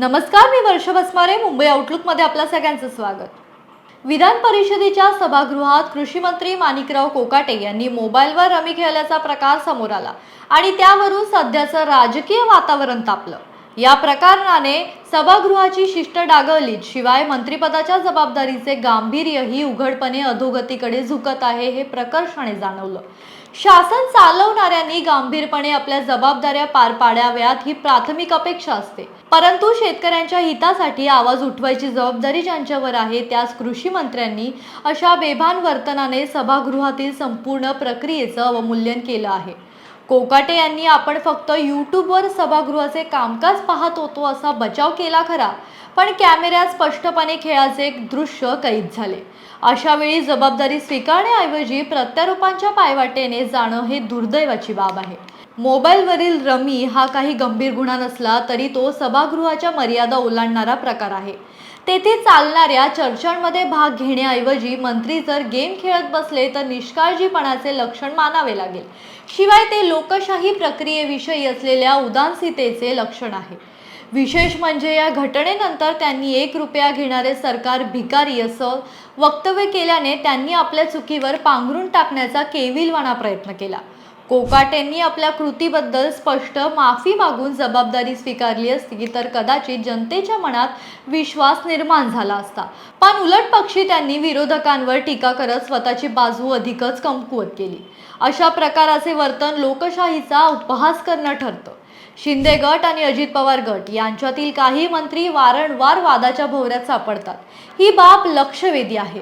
नमस्कार मी वर्ष बसमारे मुंबई आउटलुकमध्ये आपल्या सगळ्यांचं स्वागत. विधान परिषदेच्या सभागृहात कृषी मंत्री माणिकराव कोकाटे यांनी मोबाईलवर रमी खेळल्याचा प्रकार समोर आला आणि त्यावरून सध्याचं राजकीय वातावरण तापलं. या प्रकरणाने सभागृहाची शिष्ट डागळली शिवाय मंत्रिपदाच्या जबाबदारीचे गांभीर्यही उघडपणे अधोगतीकडे झुकत आहे हे प्रकर्षाने जाणवलं. शासन चालवणाऱ्यांनी गांभीरपणे आपल्या जबाबदाऱ्या पार पाडाव्यात ही प्राथमिक अपेक्षा असते. परंतु शेतकऱ्यांच्या हितासाठी आवाज उठवायची जबाबदारी ज्यांच्यावर आहे त्यास कृषी मंत्र्यांनी अशा बेभान वर्तनाने सभागृहातील संपूर्ण प्रक्रियेचं अवमूल्यन केलं आहे. कोकाटे यांनी आपण फक्त यूट्यूबवर सभागृहाचे कामकाज पाहत होतो असा बचाव केला खरा पण कॅमेऱ्यात स्पष्टपणे खेळाचे एक दृश्य कैद झाले. अशावेळी जबाबदारी स्वीकारण्याऐवजी प्रत्यारोपांच्या पायवाटेने जाणं हे दुर्दैवाची बाब आहे. मोबाईलवरील रमी हा काही गंभीर गुन्हा नसला तरी तो सभागृहाच्या मर्यादा ओलांडणारा प्रकार आहे. तेथे चालणाऱ्या चर्चांमध्ये भाग घेण्याऐवजी मंत्री जर गेम खेळत बसले तर निष्काळजीपणाचे लक्षण मानावे लागेल. शिवाय ते लोकशाही प्रक्रियेविषयी असलेल्या उदासीनतेचे लक्षण आहे. विशेष म्हणजे या घटनेनंतर त्यांनी एक रुपया घेणारे सरकार भिकारी असं वक्तव्य केल्याने त्यांनी आपल्या चुकीवर पांघरून टाकण्याचा केविलवाणा प्रयत्न केला. कोकाटेंनी आपल्या कृतीबद्दल स्पष्ट माफी मागून जबाबदारी स्वीकारली असती तर कदाचित जनतेच्या मनात विश्वास निर्माण झाला असता. पण उलट पक्षी त्यांनी विरोधकांवर टीका करत स्वतःची बाजू अधिकच कमकुवत केली. अशा प्रकाराचे वर्तन लोकशाहीचा उपहास करणं ठरतं. शिंदे गट आणि अजित पवार गट यांच्यातील काही मंत्री वारंवार वादाच्या भोवऱ्यात सापडतात. ही बाब लक्षवेधी आहे.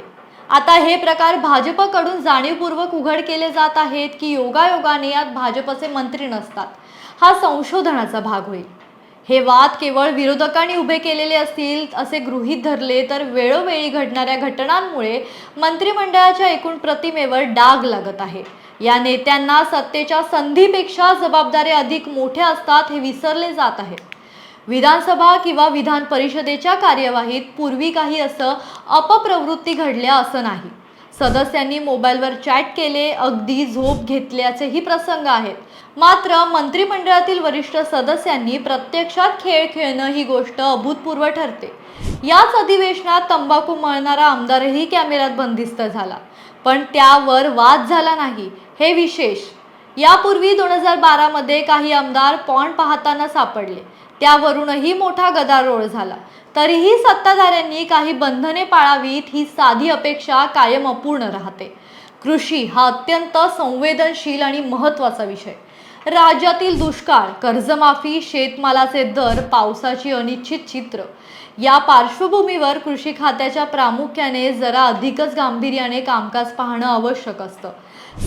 आता हे प्रकार भाजपकडून जाणीवपूर्वक उघड केले जात आहेत की योगायोगाने यात भाजपचे मंत्री नसतात. हा संशोधनाचा भाग होईल. हे वाद केवळ विरोधकांनी उभे केलेले असतील असे गृहीत धरले तर वेळोवेळी घडणाऱ्या घटनांमुळे मंत्रिमंडळाच्या एकूण प्रतिमेवर डाग लागत आहे. या नेत्यांना सत्तेच्या संधीपेक्षा जबाबदाऱ्या अधिक मोठ्या असतात हे विसरले जात आहे. विधानसभा किंवा विधान परिषदेच्या कार्यवाहीत पूर्वी काही असं अपप्रवृत्ती घडल्या असं नाही. सदस्यांनी मोबाईलवर चॅट केले अगदी झोप घेतल्याचेही प्रसंग आहेत. मात्र मंत्रिमंडळातील वरिष्ठ सदस्यांनी प्रत्यक्षात खेळ खेळणं ही गोष्ट अभूतपूर्व ठरते. याच अधिवेशनात तंबाखू मळणारा आमदारही कॅमेऱ्यात बंदिस्त झाला. पण त्यावर वाद झाला नाही. हे विशेष. यापूर्वी दोन हजार बारामध्ये काही आमदार पॉन पाहताना सापडले. त्यावरूनही मोठा गदारोळ झाला. तरीही सत्ताधाऱ्यांनी काही बंधने पाळावीत ही साधी अपेक्षा कायम अपूर्ण राहते. कृषी हा अत्यंत संवेदनशील आणि महत्त्वाचा विषय. राज्यातील दुष्काळ कर्जमाफी शेतमालाचे दर पावसाची अनिश्चित चित्र. या पार्श्वभूमीवर कृषी खात्याच्या प्रामुख्याने जरा अधिकच गांभीर्याने कामकाज पाहणं आवश्यक असतं.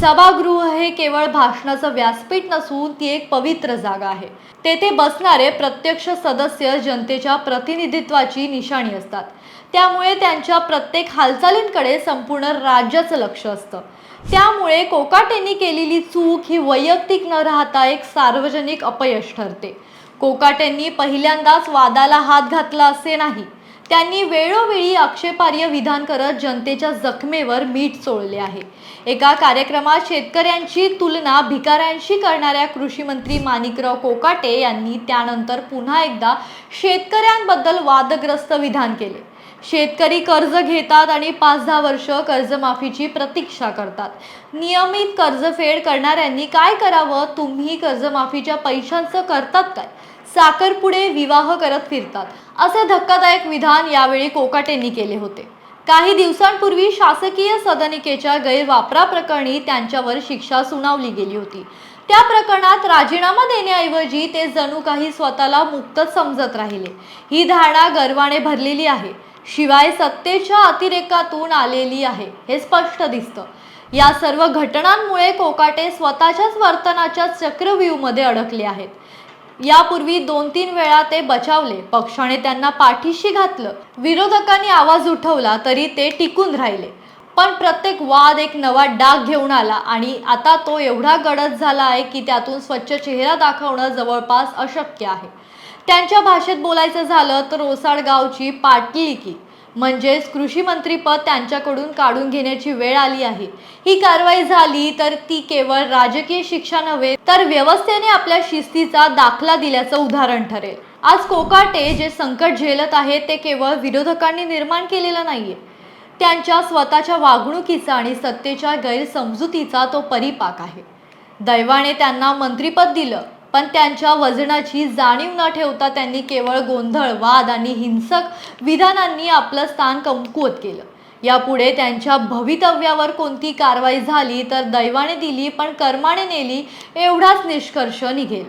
सभागृह हे केवळ भाषणाचं व्यासपीठ नसून ती एक पवित्र जागा आहे. तेथे बसणारे प्रत्यक्ष सदस्य जनतेच्या प्रतिनिधित्वाची निशाणी असतात. त्यामुळे त्यांच्या प्रत्येक हालचालींकडे संपूर्ण राज्याचं लक्ष असतं. त्यामुळे कोकाटेंनी केलेली चूक ही वैयक्तिक न राहता एक सार्वजनिक अपयश ठरते. कोकाटेंनी पहिल्यांदाच वादाला हात घातला असे नाही. त्यांनी वेळोवेळी आक्षेपार्ह विधान करत जनतेच्या जखमेवर मीठ चोळले आहे. एका कार्यक्रमात शेतकऱ्यांची तुलना भिकाऱ्यांशी करणाऱ्या कृषी मंत्री माणिकराव कोकाटे यांनी त्यानंतर पुन्हा एकदा शेतकऱ्यांबद्दल वादग्रस्त विधान केले. शेतकरी कर्ज घेतात आणि पाच दहा वर्ष कर्जमाफीची प्रतीक्षा करतात. नियमित कर्जफेड करणाऱ्यांनी काय करावं? तुम्ही कर्जमाफीच्या पैशांचं करतात काय? साखरपुडे विवाह करत फिरतात. असे धक्कादायक विधान यावेळी कोकाटेंनी केले होते. काही दिवसांपूर्वी शासकीय सदनिकेच्या गैरवापराप्रकरणी त्यांच्यावर शिक्षा सुनावली गेली होती. त्या प्रकरणात राजीनामा देण्याऐवजी ते जणू काही स्वतःला मुक्तच समजत राहिले. ही धारणा गर्वाने भरलेली आहे. शिवाय सत्तेच्या अतिरेकातून आलेली आहे हे स्पष्ट दिसतं. या सर्व घटनांमुळे कोकाटे स्वतःच्याच वर्तनाच्या चक्रव्यूहमध्ये अडकले आहेत. यापूर्वी दोन तीन वेळा ते बचावले पक्षाने त्यांना पाठीशी घातलं. विरोधकांनी आवाज उठवला तरी ते टिकून राहिले. पण प्रत्येक वाद एक नवा डाग घेऊन आला आणि आता तो एवढा गडद झाला आहे की त्यातून स्वच्छ चेहरा दाखवणं जवळपास अशक्य आहे. त्यांच्या भाषेत बोलायचं झालं तर ओसाडगावची पाटलिकी म्हणजेच कृषी मंत्रीपद त्यांच्याकडून काढून घेण्याची वेळ आली आहे. ही कारवाई झाली तर ती केवळ राजकीय शिक्षा नव्हे तर व्यवस्थेने आपल्या शिस्तीचा दाखला दिल्याचं उदाहरण ठरेल. आज कोकाटे जे संकट झेलत आहे ते केवळ विरोधकांनी निर्माण केलेलं नाहीये. त्यांच्या स्वतःच्या वागणुकीचा आणि सत्तेच्या गैरसमजुतीचा तो परिपाक आहे. दैवाने त्यांना मंत्रिपद दिलं पण त्यांच्या वजनाची जाणीव न ठेवता त्यांनी केवळ गोंधळ वाद आणि हिंसक विधानांनी आपलं स्थान कमकुवत केलं. यापुढे त्यांच्या भवितव्यावर कोणती कारवाई झाली तर दैवाने दिली पण कर्माने नेली एवढाच निष्कर्ष निघेल.